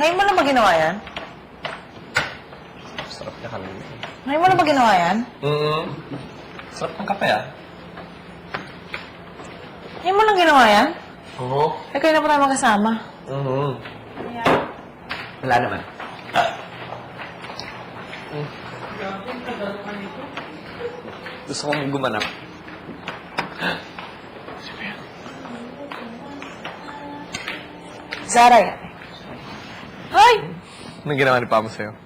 Ngayon mo lang ba ginawa yan? Sarap na kami. Ngayon mo lang ba ginawa yan? Mm Sarap ng kape ah. Ngayon mo lang ginawa yan? Oo. Eh, kayo na pa tayo magkasama. Mm Wala naman. Mm. Gusto kong gumanap. Zara yan. Ay! Anong ginawa ni Papa sa'yo?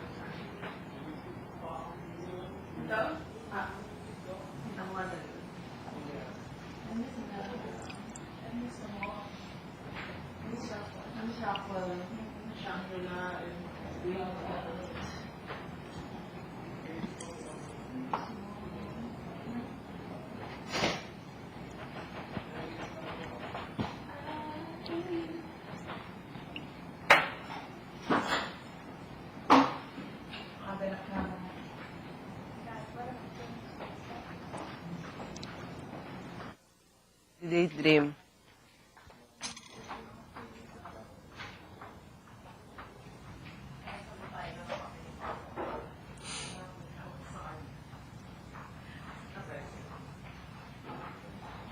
Daydream.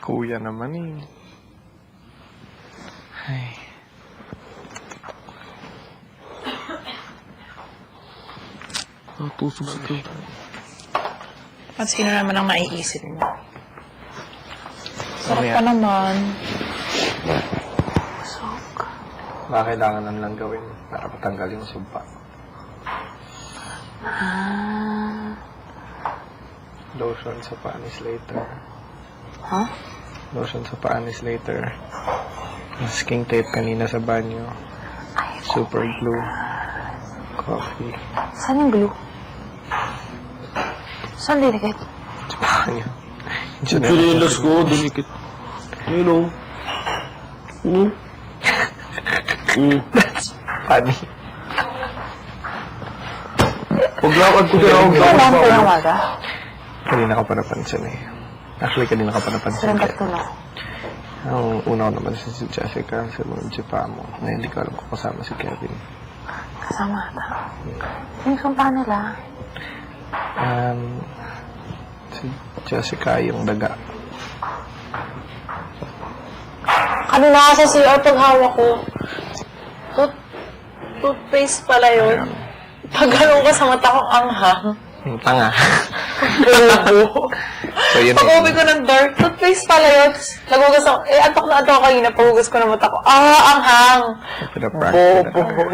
Kuya naman eh. Ay. Tusok sa to. At sino naman ang naiisip mo? Sarap Mamaya. pa naman. Baka kailangan lang lang gawin para patanggalin yung sumpa. Ah. Lotion sa panis later. Ha? Lotion sa panis later. Masking tape kanina sa banyo. Super glue. Coffee. Saan yung glue? Saan dinikit? Sa banyo. Chinelas ko, dinikit. Yun o. Hmm? Hmm. Funny. Paglakad ko Ito ako. lang po yung waga. Kanina ka pa napansin eh. Actually, kanina ka pa napansin. Silang Kaya, tatlo na. ang una ko naman si si Jessica, sa mga si Pamo, na hindi ko alam kung kasama si Kevin. Kasama ata. Yung sumpa nila. Um, si Jessica yung daga. Kanina kasi CR pag hawak ko. Tooth, toothpaste pala yun. Pag ganun ka sa mata ko, anghang. Yung tanga. Bobo. so, yun Pag uwi ko ng door, toothpaste pala yun. Nagugas ako. Eh, antok na antok ako kanina. Pagugas ko ng mata ko. Ah, anghang. Pinaprank ko na. Bobo.